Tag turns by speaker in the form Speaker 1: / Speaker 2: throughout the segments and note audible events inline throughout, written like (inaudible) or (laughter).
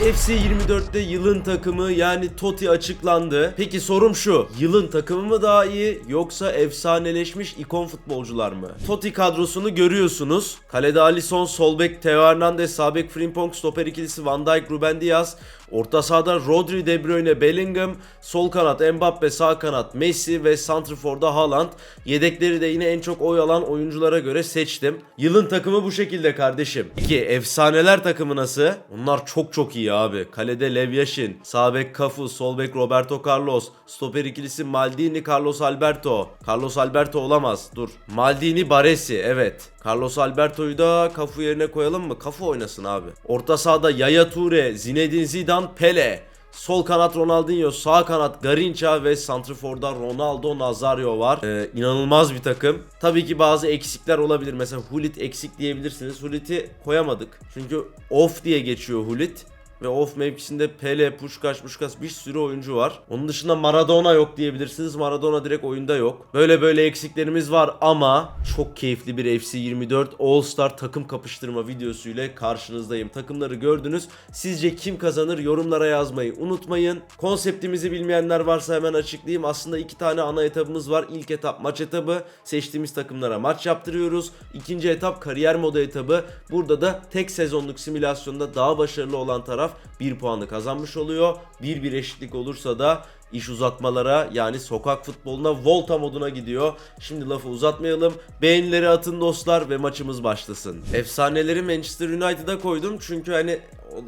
Speaker 1: FC 24'te yılın takımı yani Totti açıklandı. Peki sorum şu. Yılın takımı mı daha iyi yoksa efsaneleşmiş ikon futbolcular mı? Totti kadrosunu görüyorsunuz. Kalede Alisson, sol bek Theo Hernandez, sağ bek Frimpong, stoper ikilisi Van Dijk, Ruben Diaz, Orta sahada Rodri, De Bruyne, Bellingham, sol kanat Mbappe, sağ kanat Messi ve santrforda Haaland. Yedekleri de yine en çok oy alan oyunculara göre seçtim. Yılın takımı bu şekilde kardeşim. İki efsaneler takımı nasıl? Onlar çok çok iyi abi. Kalede Lev Yashin, sağ bek Cafu, sol bek Roberto Carlos, stoper ikilisi Maldini, Carlos Alberto. Carlos Alberto olamaz. Dur. Maldini, Baresi. Evet. Carlos Alberto'yu da Cafu yerine koyalım mı? Cafu oynasın abi. Orta sahada Yaya Toure, Zinedine Zidane, Pele. Sol kanat Ronaldinho, sağ kanat Garinca ve santrforda Ronaldo Nazario var. Ee, inanılmaz bir takım. Tabii ki bazı eksikler olabilir. Mesela Hulit eksik diyebilirsiniz. Hulit'i koyamadık. Çünkü off diye geçiyor Hulit. Ve off mevkisinde Pele, Puskas, Puskas bir sürü oyuncu var. Onun dışında Maradona yok diyebilirsiniz. Maradona direkt oyunda yok. Böyle böyle eksiklerimiz var ama çok keyifli bir FC 24 All Star takım kapıştırma videosu ile karşınızdayım. Takımları gördünüz. Sizce kim kazanır? Yorumlara yazmayı unutmayın. Konseptimizi bilmeyenler varsa hemen açıklayayım. Aslında iki tane ana etabımız var. İlk etap maç etabı. Seçtiğimiz takımlara maç yaptırıyoruz. İkinci etap kariyer modu etabı. Burada da tek sezonluk simülasyonda daha başarılı olan taraf 1 puanı kazanmış oluyor. 1-1 eşitlik olursa da iş uzatmalara yani sokak futboluna volta moduna gidiyor. Şimdi lafı uzatmayalım. Beğenileri atın dostlar ve maçımız başlasın. Efsaneleri Manchester United'a koydum çünkü hani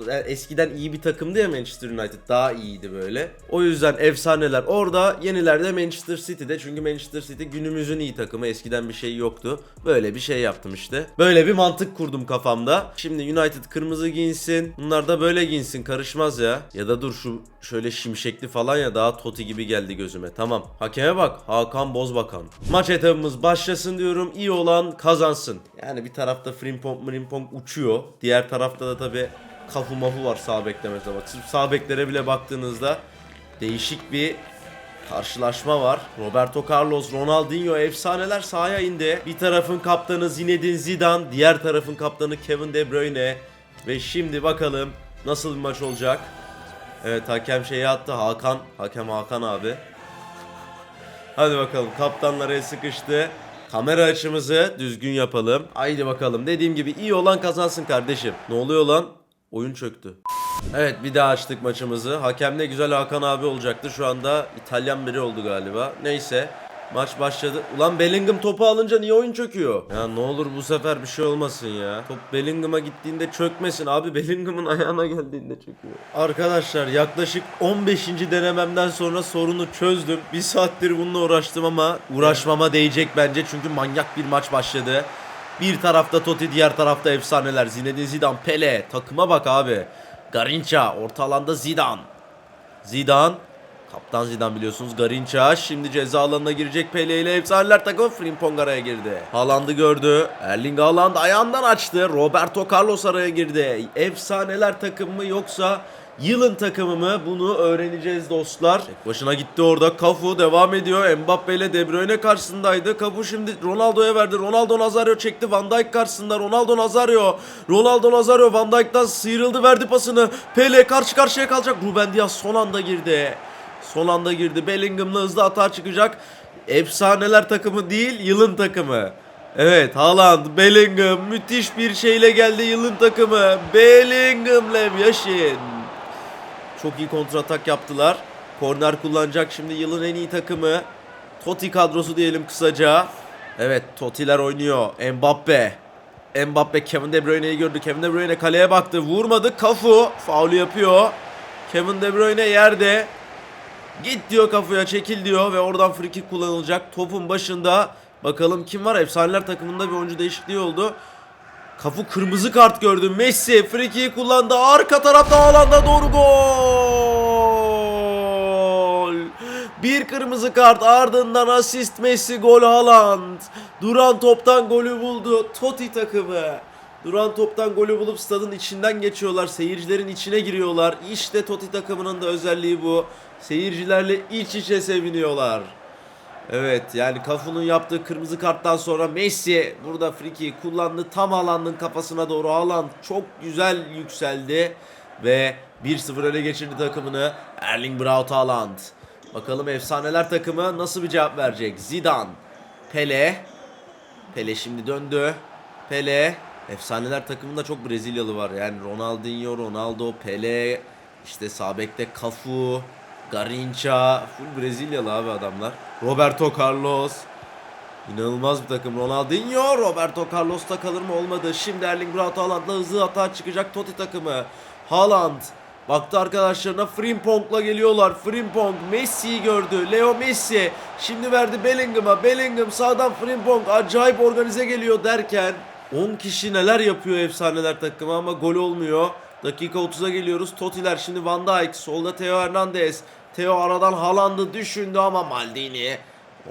Speaker 1: da eskiden iyi bir takımdı ya Manchester United daha iyiydi böyle. O yüzden efsaneler orada yeniler de Manchester City'de çünkü Manchester City günümüzün iyi takımı eskiden bir şey yoktu. Böyle bir şey yaptım işte. Böyle bir mantık kurdum kafamda. Şimdi United kırmızı giyinsin. Bunlar da böyle giyinsin karışmaz ya. Ya da dur şu şöyle şimşekli falan ya daha Totti gibi geldi gözüme. Tamam. Hakeme bak. Hakan Bozbakan. Maç etabımız başlasın diyorum. İyi olan kazansın. Yani bir tarafta Frimpong Frimpong uçuyor. Diğer tarafta da tabi kafu mafu var sağ bekte mesela. Bak sağ beklere bile baktığınızda değişik bir karşılaşma var. Roberto Carlos, Ronaldinho efsaneler sahaya indi. Bir tarafın kaptanı Zinedine Zidane, diğer tarafın kaptanı Kevin De Bruyne. Ve şimdi bakalım nasıl bir maç olacak. Evet hakem şeyi attı Hakan. Hakem Hakan abi. Hadi bakalım kaptanlar el sıkıştı. Kamera açımızı düzgün yapalım. Haydi bakalım. Dediğim gibi iyi olan kazansın kardeşim. Ne oluyor lan? Oyun çöktü. Evet bir daha açtık maçımızı. Hakem ne güzel Hakan abi olacaktı. Şu anda İtalyan biri oldu galiba. Neyse. Maç başladı. Ulan Bellingham topu alınca niye oyun çöküyor? Ya ne olur bu sefer bir şey olmasın ya. Top Bellingham'a gittiğinde çökmesin. Abi Bellingham'ın (laughs) ayağına geldiğinde çöküyor. Arkadaşlar yaklaşık 15. denememden sonra sorunu çözdüm. Bir saattir bununla uğraştım ama uğraşmama değecek bence. Çünkü manyak bir maç başladı. Bir tarafta Totti, diğer tarafta efsaneler. Zinedine Zidane, Pele. Takıma bak abi. Garinca, orta alanda Zidane. Zidane. Kaptan Zidane biliyorsunuz. Garinca şimdi ceza alanına girecek Pele ile efsaneler takımı Frimpong araya girdi. Haaland'ı gördü. Erling Haaland ayağından açtı. Roberto Carlos araya girdi. Efsaneler takımı mı yoksa Yılın takımı mı? Bunu öğreneceğiz dostlar. Tek başına gitti orada. Cafu devam ediyor. Mbappe ile De Bruyne karşısındaydı. Cafu şimdi Ronaldo'ya verdi. Ronaldo Nazario çekti. Van Dijk karşısında. Ronaldo Nazario. Ronaldo Nazario Van Dijk'tan sıyrıldı verdi pasını. Pele karşı karşıya kalacak. Ruben Diaz son anda girdi. Son anda girdi. Bellingham'la hızlı hata çıkacak. Efsaneler takımı değil, yılın takımı. Evet Haaland, Bellingham müthiş bir şeyle geldi yılın takımı. Bellingham Lev Yashin. Çok iyi kontratak yaptılar. Korner kullanacak şimdi yılın en iyi takımı. Totti kadrosu diyelim kısaca. Evet Totti'ler oynuyor. Mbappe. Mbappe Kevin De Bruyne'yi gördü. Kevin De Bruyne kaleye baktı. Vurmadı. Kafu faulü yapıyor. Kevin De Bruyne yerde. Git diyor kafaya çekil diyor ve oradan free kullanılacak. Topun başında bakalım kim var? Efsaneler takımında bir oyuncu değişikliği oldu. Kafu kırmızı kart gördü. Messi free kullandı. Arka tarafta alanda doğru gol. Bir kırmızı kart ardından asist Messi gol Haaland. Duran toptan golü buldu. Totti takımı. Duran toptan golü bulup stadın içinden geçiyorlar. Seyircilerin içine giriyorlar. İşte Totti takımının da özelliği bu. Seyircilerle iç içe seviniyorlar. Evet yani Cafu'nun yaptığı kırmızı karttan sonra Messi burada friki kullandı. Tam Haaland'ın kafasına doğru Haaland çok güzel yükseldi. ve 1-0 öne geçirdi takımını Erling Braut Haaland. Bakalım efsaneler takımı nasıl bir cevap verecek? Zidane, Pele, Pele şimdi döndü. Pele. Efsaneler takımında çok Brezilyalı var. Yani Ronaldinho, Ronaldo, Pele, işte Sabek'te Cafu, Garincha. Full Brezilyalı abi adamlar. Roberto Carlos. İnanılmaz bir takım. Ronaldinho, Roberto Carlos'ta kalır mı olmadı. Şimdi Erling Braut Haaland'la hızlı hata çıkacak Totti takımı. Haaland baktı arkadaşlarına Frimpong'la geliyorlar. Frimpong Messi'yi gördü. Leo Messi şimdi verdi Bellingham'a. Bellingham sağdan Frimpong acayip organize geliyor derken 10 kişi neler yapıyor efsaneler takımı ama gol olmuyor. Dakika 30'a geliyoruz. Tottiler şimdi Van Dijk. Solda Theo Hernandez. Theo aradan Haaland'ı düşündü ama Maldini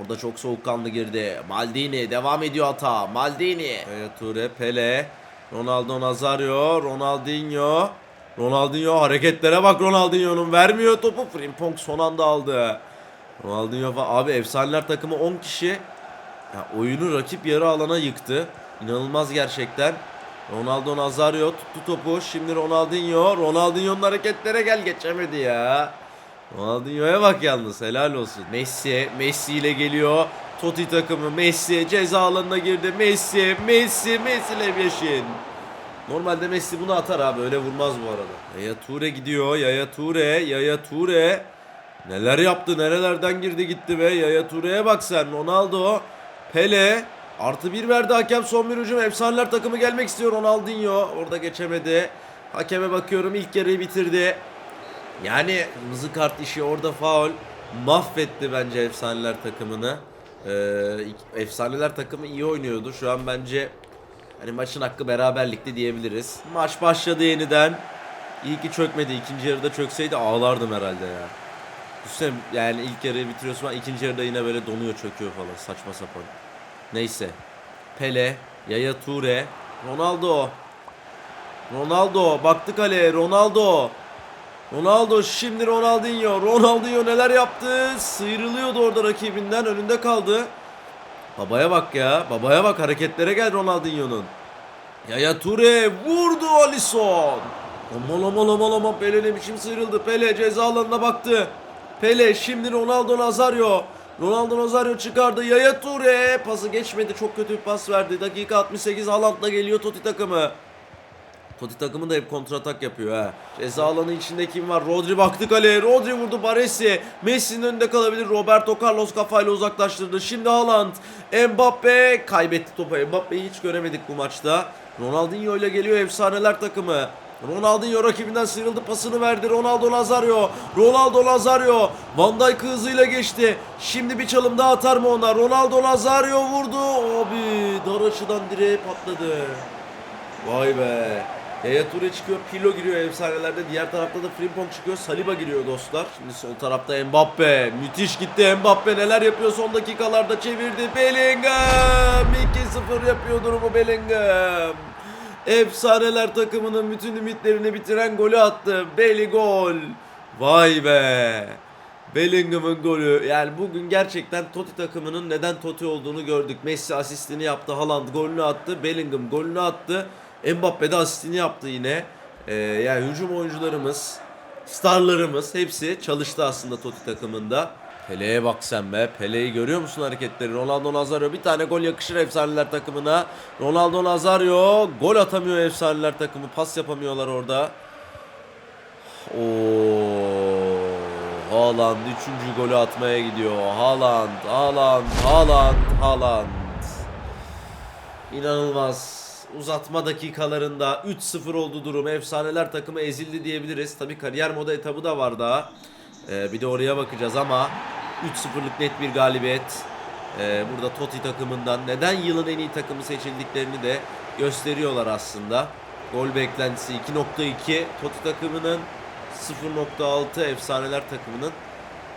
Speaker 1: Orada çok soğukkanlı girdi. Maldini devam ediyor hata. Maldini. Toure, Pele. Ronaldo Nazario. Ronaldinho. Ronaldinho hareketlere bak Ronaldinho'nun. Vermiyor topu. Frimpong son anda aldı. Ronaldinho Abi efsaneler takımı 10 kişi. Ya oyunu rakip yarı alana yıktı. İnanılmaz gerçekten. Ronaldo Nazario tuttu topu. Şimdi Ronaldinho. Ronaldinho'nun hareketlere gel geçemedi ya. Ronaldinho'ya bak yalnız helal olsun. Messi, Messi ile geliyor. Totti takımı Messi ceza alanına girdi. Messi, Messi, Messi ile Yeşin. Normalde Messi bunu atar abi öyle vurmaz bu arada. Yaya Toure gidiyor. Yaya Toure, Yaya Toure. Neler yaptı nerelerden girdi gitti be. Yaya Toure'ye bak sen. Ronaldo, Pele. Artı bir verdi hakem son bir hücum. Efsaneler takımı gelmek istiyor Ronaldinho. Orada geçemedi. Hakeme bakıyorum ilk yarıyı bitirdi. Yani kırmızı kart işi orada faul mahvetti bence efsaneler takımını. Ee, efsaneler takımı iyi oynuyordu. Şu an bence hani maçın hakkı beraberlikte diyebiliriz. Maç başladı yeniden. İyi ki çökmedi. İkinci yarıda çökseydi ağlardım herhalde ya. Düşünsene yani ilk yarıyı bitiriyorsun ama ikinci yarıda yine böyle donuyor çöküyor falan saçma sapan. Neyse. Pele, Yaya Toure, Ronaldo. Ronaldo baktı kaleye Ronaldo. Ronaldo şimdi Ronaldinho. Ronaldinho neler yaptı? Sıyrılıyordu orada rakibinden. Önünde kaldı. Babaya bak ya. Babaya bak hareketlere gel Ronaldinho'nun. Yaya Toure vurdu Alisson. Aman aman aman aman Pele ne biçim sıyrıldı. Pele ceza alanına baktı. Pele şimdi Ronaldo Nazario. Ronaldo Nazario çıkardı. Yaya Toure pası geçmedi. Çok kötü bir pas verdi. Dakika 68 Haaland'la geliyor Totti takımı. Totti takımı da hep kontratak yapıyor ha. Ceza alanı içinde kim var? Rodri baktı kaleye. Rodri vurdu Baresi. Messi'nin önünde kalabilir. Roberto Carlos kafayla uzaklaştırdı. Şimdi Haaland. Mbappe kaybetti topu. Mbappe'yi hiç göremedik bu maçta. Ronaldinho ile geliyor efsaneler takımı. Ronaldinho rakibinden sıyrıldı pasını verdi. Ronaldo Nazario. Ronaldo Nazario. Van Dijk hızıyla geçti. Şimdi bir çalım daha atar mı ona? Ronaldo Nazario vurdu. Abi dar açıdan direğe patladı. Vay be. Yaya Toure çıkıyor, Pirlo giriyor efsanelerde. Diğer tarafta da Frimpong çıkıyor, Saliba giriyor dostlar. Şimdi sol tarafta Mbappe. Müthiş gitti Mbappe. Neler yapıyor son dakikalarda çevirdi. Bellingham. 2-0 yapıyor durumu Bellingham. Efsaneler takımının bütün ümitlerini bitiren golü attı. Belly gol. Vay be. Bellingham'ın golü. Yani bugün gerçekten Totti takımının neden Totti olduğunu gördük. Messi asistini yaptı. Haaland golünü attı. Bellingham golünü attı. Mbappe de asistini yaptı yine. Ee, yani hücum oyuncularımız, starlarımız hepsi çalıştı aslında Totti takımında. Pele'ye bak sen be. Pele'yi görüyor musun hareketleri? Ronaldo Nazario bir tane gol yakışır efsaneler takımına. Ronaldo Nazario gol atamıyor efsaneler takımı. Pas yapamıyorlar orada. Oo, Haaland 3. golü atmaya gidiyor. Haaland, Haaland, Haaland, Haaland. İnanılmaz. Uzatma dakikalarında 3-0 oldu durum. Efsaneler takımı ezildi diyebiliriz. Tabi kariyer moda etabı da var daha. Ee, bir de oraya bakacağız ama 3-0'lık net bir galibiyet. Ee, burada Totti takımından neden yılın en iyi takımı seçildiklerini de gösteriyorlar aslında. Gol beklentisi 2.2 Totti takımının 0.6 efsaneler takımının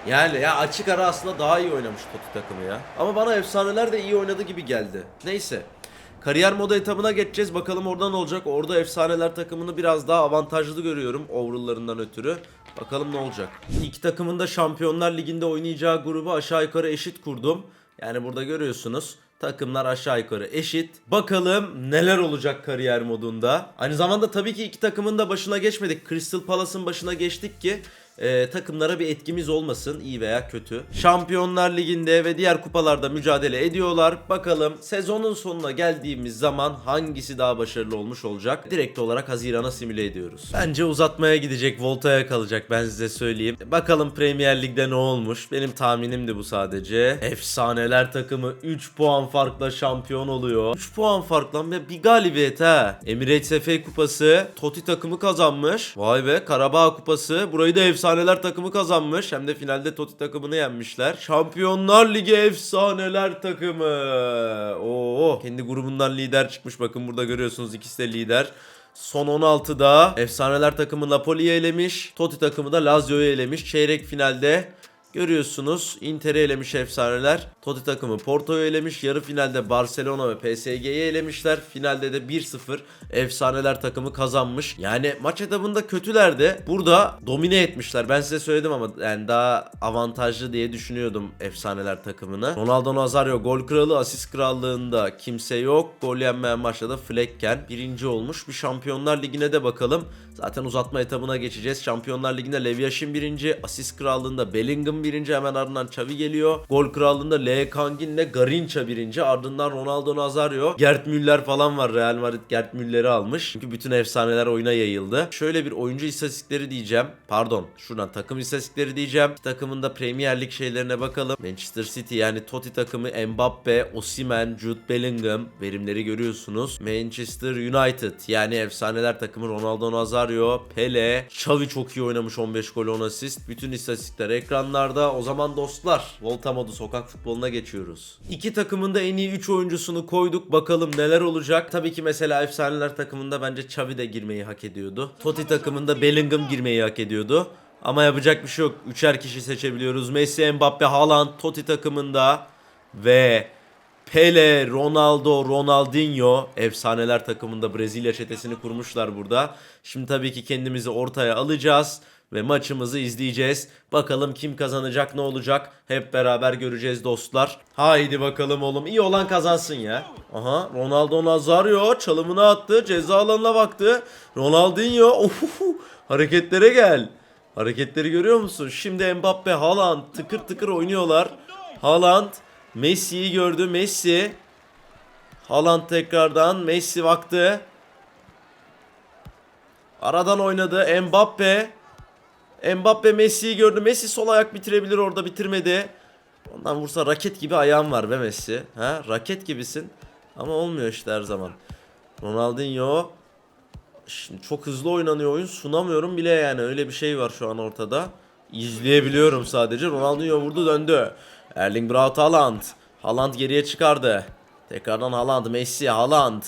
Speaker 1: yani ya açık ara aslında daha iyi oynamış Totti takımı ya. Ama bana efsaneler de iyi oynadı gibi geldi. Neyse. Kariyer moda etabına geçeceğiz. Bakalım orada ne olacak. Orada efsaneler takımını biraz daha avantajlı görüyorum overall'larından ötürü. Bakalım ne olacak. İki takımın da Şampiyonlar Ligi'nde oynayacağı grubu aşağı yukarı eşit kurdum. Yani burada görüyorsunuz. Takımlar aşağı yukarı eşit. Bakalım neler olacak kariyer modunda. Aynı zamanda tabii ki iki takımın da başına geçmedik. Crystal Palace'ın başına geçtik ki e, takımlara bir etkimiz olmasın iyi veya kötü. Şampiyonlar Ligi'nde ve diğer kupalarda mücadele ediyorlar. Bakalım sezonun sonuna geldiğimiz zaman hangisi daha başarılı olmuş olacak? Direkt olarak Haziran'a simüle ediyoruz. Bence uzatmaya gidecek, Volta'ya kalacak ben size söyleyeyim. Bakalım Premier Lig'de ne olmuş? Benim tahminimdi bu sadece. Efsaneler takımı 3 puan farkla şampiyon oluyor. 3 puan fark lan bir galibiyet ha. Emirates FA kupası Totti takımı kazanmış. Vay be Karabağ kupası burayı da efsaneler takımı kazanmış. Hem de finalde Totti takımını yenmişler. Şampiyonlar Ligi efsaneler takımı. Oo kendi grubundan lider çıkmış. Bakın burada görüyorsunuz ikisi de lider. Son 16'da efsaneler takımı Napoli'yi elemiş. Totti takımı da Lazio'yu elemiş. Çeyrek finalde Görüyorsunuz Inter'i elemiş efsaneler. Totti takımı Porto'yu elemiş. Yarı finalde Barcelona ve PSG'yi elemişler. Finalde de 1-0 efsaneler takımı kazanmış. Yani maç etabında kötülerdi. Burada domine etmişler. Ben size söyledim ama yani daha avantajlı diye düşünüyordum efsaneler takımını. Ronaldo Nazario gol kralı asist krallığında kimse yok. Gol yenmeyen maçta da Flecken birinci olmuş. Bir Şampiyonlar Ligi'ne de bakalım. Zaten uzatma etabına geçeceğiz. Şampiyonlar Ligi'nde Levi Yashin birinci. Asist krallığında Bellingham birinci. Hemen ardından Xavi geliyor. Gol krallığında L. Kangin'le Garinca birinci. Ardından Ronaldo Nazario. Gerd Müller falan var. Real Madrid Gerd Müller'i almış. Çünkü bütün efsaneler oyuna yayıldı. Şöyle bir oyuncu istatistikleri diyeceğim. Pardon. Şuradan takım istatistikleri diyeceğim. Takımın da Premier Lig şeylerine bakalım. Manchester City yani Totti takımı Mbappe, Osimhen, Jude Bellingham verimleri görüyorsunuz. Manchester United yani efsaneler takımı Ronaldo Nazario, Pele, Xavi çok iyi oynamış 15 gol 10 asist. Bütün istatistikler ekranlarda. O zaman dostlar Volta modu sokak futboluna geçiyoruz. İki takımın da en iyi 3 oyuncusunu koyduk. Bakalım neler olacak. Tabii ki mesela efsaneler takımında bence Xavi de girmeyi hak ediyordu. Totti takımında Bellingham girmeyi hak ediyordu. Ama yapacak bir şey yok. Üçer kişi seçebiliyoruz. Messi, Mbappe, Haaland Totti takımında ve Pele, Ronaldo, Ronaldinho efsaneler takımında Brezilya çetesini kurmuşlar burada. Şimdi tabii ki kendimizi ortaya alacağız ve maçımızı izleyeceğiz. Bakalım kim kazanacak ne olacak hep beraber göreceğiz dostlar. Haydi bakalım oğlum iyi olan kazansın ya. Aha Ronaldo Nazario çalımını attı ceza alanına baktı. Ronaldinho ohuhu, hareketlere gel. Hareketleri görüyor musun? Şimdi Mbappe, Haaland tıkır tıkır oynuyorlar. Haaland Messi'yi gördü. Messi. Haaland tekrardan. Messi baktı. Aradan oynadı. Mbappe. Mbappe Messi'yi gördü. Messi sol ayak bitirebilir orada bitirmedi. Ondan vursa raket gibi ayağın var be Messi. Ha? Raket gibisin. Ama olmuyor işte her zaman. Ronaldinho. Şimdi çok hızlı oynanıyor oyun. Sunamıyorum bile yani. Öyle bir şey var şu an ortada. İzleyebiliyorum sadece. Ronaldinho vurdu döndü. Erling Braut Haaland. Haaland geriye çıkardı. Tekrardan Haaland. Messi Haaland.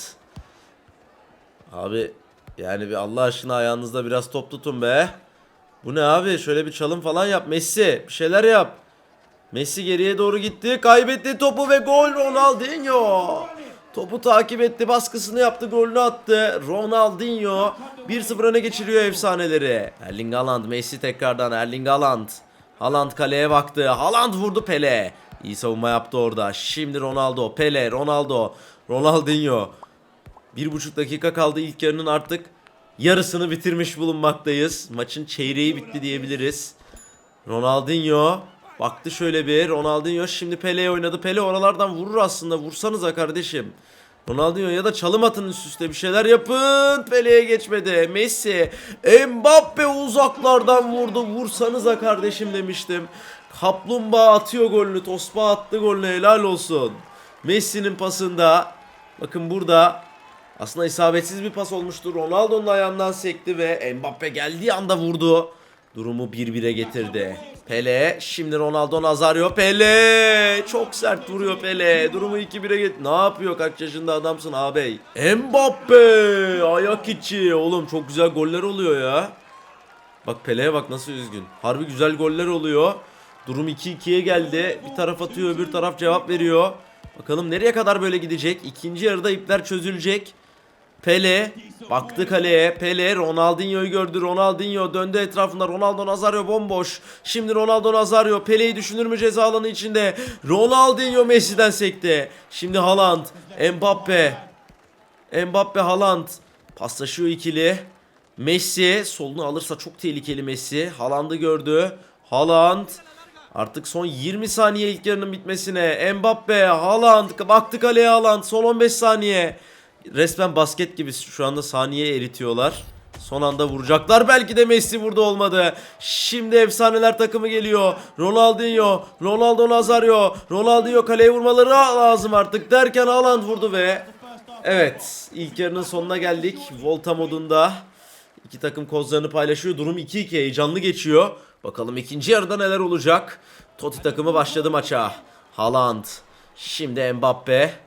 Speaker 1: Abi yani bir Allah aşkına ayağınızda biraz top tutun be. Bu ne abi? Şöyle bir çalım falan yap. Messi bir şeyler yap. Messi geriye doğru gitti. Kaybetti topu ve gol Ronaldinho. Topu takip etti, baskısını yaptı, golünü attı. Ronaldinho 1-0 öne geçiriyor efsaneleri. Erling Haaland, Messi tekrardan Erling Haaland. Haaland kaleye baktı. Haaland vurdu Pele. İyi savunma yaptı orada. Şimdi Ronaldo, Pele, Ronaldo, Ronaldinho. Bir buçuk dakika kaldı ilk yarının artık yarısını bitirmiş bulunmaktayız. Maçın çeyreği bitti diyebiliriz. Ronaldinho baktı şöyle bir. Ronaldinho şimdi Pele'ye oynadı. Pele oralardan vurur aslında. Vursanıza kardeşim. Ronaldinho ya da çalım atın üst üste bir şeyler yapın. Pele'ye geçmedi. Messi. Mbappe uzaklardan vurdu. Vursanıza kardeşim demiştim. Kaplumbağa atıyor golünü. Tosba attı golünü. Helal olsun. Messi'nin pasında. Bakın burada aslında isabetsiz bir pas olmuştu. Ronaldo'nun ayağından sekti ve Mbappe geldiği anda vurdu. Durumu 1-1'e getirdi. Pele, şimdi Ronaldo Nazario. Pele! Çok sert vuruyor Pele. Durumu 2-1'e get. Ne yapıyor? Kaç yaşında adamsın ağabey? Mbappe! Ayak içi. Oğlum çok güzel goller oluyor ya. Bak Pele'ye bak nasıl üzgün. Harbi güzel goller oluyor. Durum 2-2'ye geldi. Bir taraf atıyor, öbür taraf cevap veriyor. Bakalım nereye kadar böyle gidecek? İkinci yarıda ipler çözülecek. Pele baktı kaleye. Pele Ronaldinho'yu gördü. Ronaldinho döndü etrafında. Ronaldo Nazario bomboş. Şimdi Ronaldo Nazario Pele'yi düşünür mü ceza alanı içinde? Ronaldinho Messi'den sekti. Şimdi Haaland, Mbappe. Mbappe Haaland paslaşıyor ikili. Messi solunu alırsa çok tehlikeli Messi. Haaland'ı gördü. Haaland artık son 20 saniye ilk yarının bitmesine. Mbappe, Haaland baktı kaleye Haaland son 15 saniye. Resmen basket gibi şu anda saniye eritiyorlar. Son anda vuracaklar. Belki de Messi burada olmadı. Şimdi efsaneler takımı geliyor. Ronaldinho, Ronaldo Nazario, Ronaldinho kaleye vurmaları lazım artık derken Haaland vurdu ve Evet, ilk yarının sonuna geldik. Volta modunda. İki takım kozlarını paylaşıyor. Durum 2-2 heyecanlı geçiyor. Bakalım ikinci yarıda neler olacak. Totti takımı başladı maça. Haaland. Şimdi Mbappe.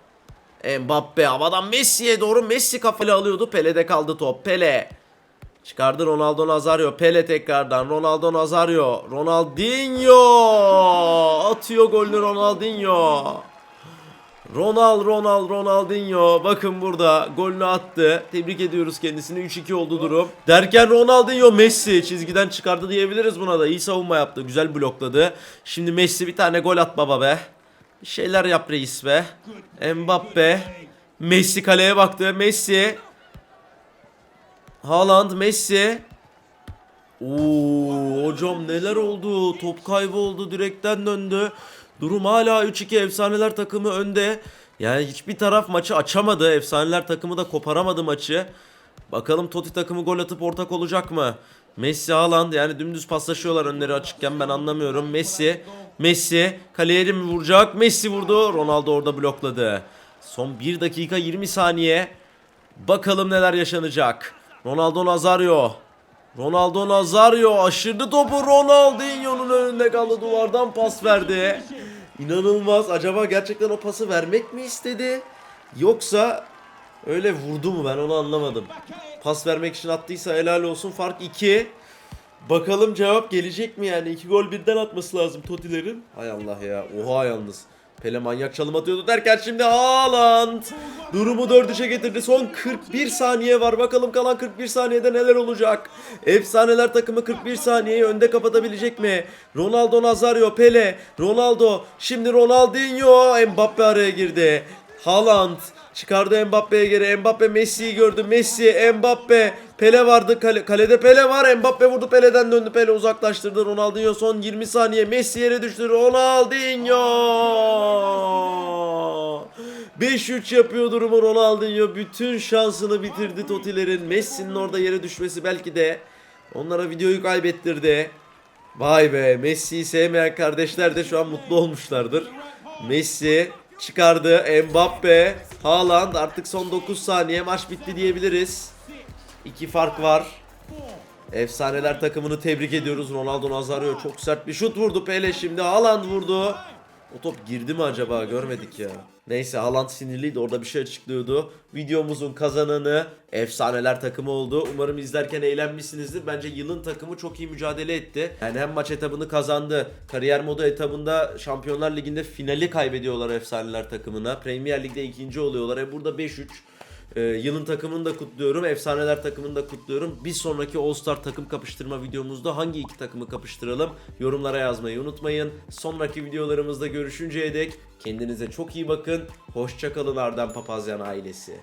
Speaker 1: Mbappe havadan Messi'ye doğru Messi kafayla alıyordu. Pele'de kaldı top. Pele. Çıkardı Ronaldo Nazario. Pele tekrardan. Ronaldo Nazario. Ronaldinho. Atıyor golünü Ronaldinho. Ronald Ronald Ronaldinho bakın burada golünü attı. Tebrik ediyoruz kendisini. 3-2 oldu durum. Derken Ronaldinho Messi çizgiden çıkardı diyebiliriz buna da. İyi savunma yaptı. Güzel blokladı. Şimdi Messi bir tane gol at baba be. Bir şeyler yap reis be. Mbappe. Messi kaleye baktı. Messi. Haaland Messi. Oo hocam neler oldu? Top kaybı oldu. Direkten döndü. Durum hala 3-2 efsaneler takımı önde. Yani hiçbir taraf maçı açamadı. Efsaneler takımı da koparamadı maçı. Bakalım Totti takımı gol atıp ortak olacak mı? Messi Haaland yani dümdüz paslaşıyorlar önleri açıkken ben anlamıyorum. Messi, Messi kaleye mi vuracak? Messi vurdu. Ronaldo orada blokladı. Son 1 dakika 20 saniye. Bakalım neler yaşanacak. Ronaldo Nazario. Ronaldo Nazario aşırdı topu Ronaldinho'nun önünde kaldı duvardan pas verdi. İnanılmaz. Acaba gerçekten o pası vermek mi istedi? Yoksa öyle vurdu mu ben onu anlamadım. Pas vermek için attıysa helal olsun. Fark 2. Bakalım cevap gelecek mi yani? 2 gol birden atması lazım Totilerin. Hay Allah ya. Oha yalnız. Pele manyak çalım atıyordu derken şimdi Haaland durumu 4-3'e getirdi. Son 41 saniye var. Bakalım kalan 41 saniyede neler olacak? Efsaneler takımı 41 saniyeyi önde kapatabilecek mi? Ronaldo Nazario, Pele, Ronaldo, şimdi Ronaldinho, Mbappe araya girdi. Haaland çıkardı Mbappe'ye geri. Mbappe Messi'yi gördü. Messi, Mbappe, Pele vardı. Kale, kalede Pele var. Mbappe vurdu. Pele'den döndü. Pele uzaklaştırdı. Ronaldinho son 20 saniye. Messi yere düştü. Ronaldinho. 5-3 yapıyor durumu Ronaldinho. Bütün şansını bitirdi Totilerin. Messi'nin orada yere düşmesi belki de onlara videoyu kaybettirdi. Vay be Messi'yi sevmeyen kardeşler de şu an mutlu olmuşlardır. Messi çıkardı. Mbappe, Haaland artık son 9 saniye maç bitti diyebiliriz. İki fark var. Efsaneler takımını tebrik ediyoruz. Ronaldo Nazario çok sert bir şut vurdu. Pele şimdi Haaland vurdu. O top girdi mi acaba görmedik ya. Neyse Haaland sinirliydi orada bir şey açıklıyordu. Videomuzun kazananı efsaneler takımı oldu. Umarım izlerken eğlenmişsinizdir. Bence yılın takımı çok iyi mücadele etti. Yani hem maç etabını kazandı. Kariyer modu etabında Şampiyonlar Ligi'nde finali kaybediyorlar efsaneler takımına. Premier Lig'de ikinci oluyorlar. E burada 5-3. Ee, yılın takımını da kutluyorum. Efsaneler takımını da kutluyorum. Bir sonraki All Star takım kapıştırma videomuzda hangi iki takımı kapıştıralım? Yorumlara yazmayı unutmayın. Sonraki videolarımızda görüşünceye dek kendinize çok iyi bakın. Hoşçakalın Arden Papazyan ailesi.